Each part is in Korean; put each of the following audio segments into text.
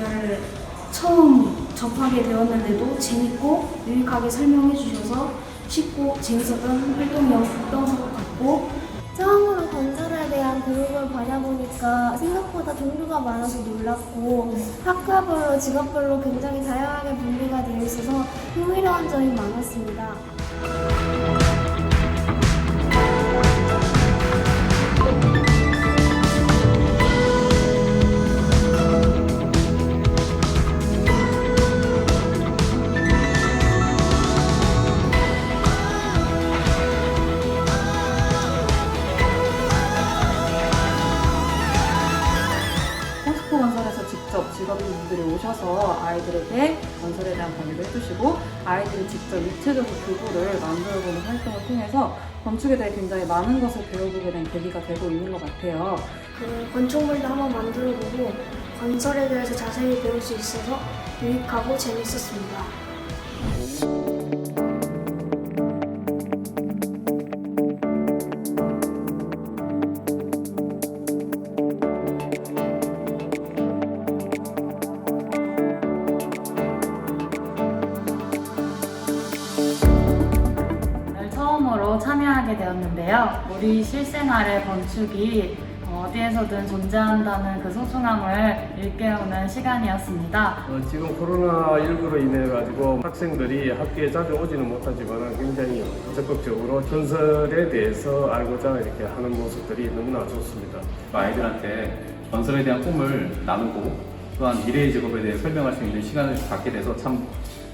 분야를 처음 접하게 되었는데도 재밌고 유익하게 설명해 주셔서 쉽고 재밌었던 활동이었던 것 같고 처음으로 건설에 대한 교육을 받아보니까 생각보다 종류가 많아서 놀랐고 학과별로 직업별로 굉장히 다양하게 분리가 되어 있어서 흥미로운 점이 많았습니다. 분들이 오셔서 아이들에게 건설에 대한 강의를 해주시고 아이들이 직접 입체적으로 교구를 만들어보는 활동을 통해서 건축에 대해 굉장히 많은 것을 배워보게 된 계기가 되고 있는 것 같아요. 그 건축물도 한번 만들어보고 건설에 대해서 자세히 배울 수 있어서 유익하고 재밌었습니다. 참여하게 되었는데요. 우리 실생활의 건축이 어디에서든 존재한다는 그 소중함을 일깨우는 시간이었습니다. 어, 지금 코로나19로 인해 가지고 학생들이 학교에 자주 오지는 못하지만 굉장히 적극적으로 건설에 대해서 알고자 이렇게 하는 모습들이 너무나 좋습니다. 아이들한테 건설에 대한 꿈을 나누고 또한 미래의 직업에 대해 설명할 수 있는 시간을 갖게 돼서 참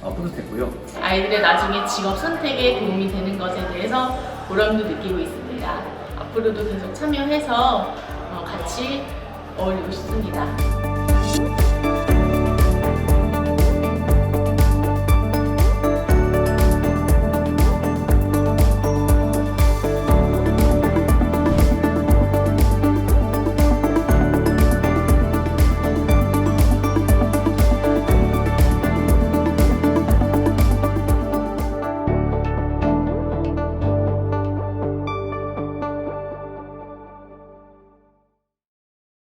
어, 뿌듯했고요. 아이들의 나중에 직업 선택에 도움이 되는 것에 대해서 보람도 느끼고 있습니다. 앞으로도 계속 참여해서 어, 같이 어울리고 싶습니다.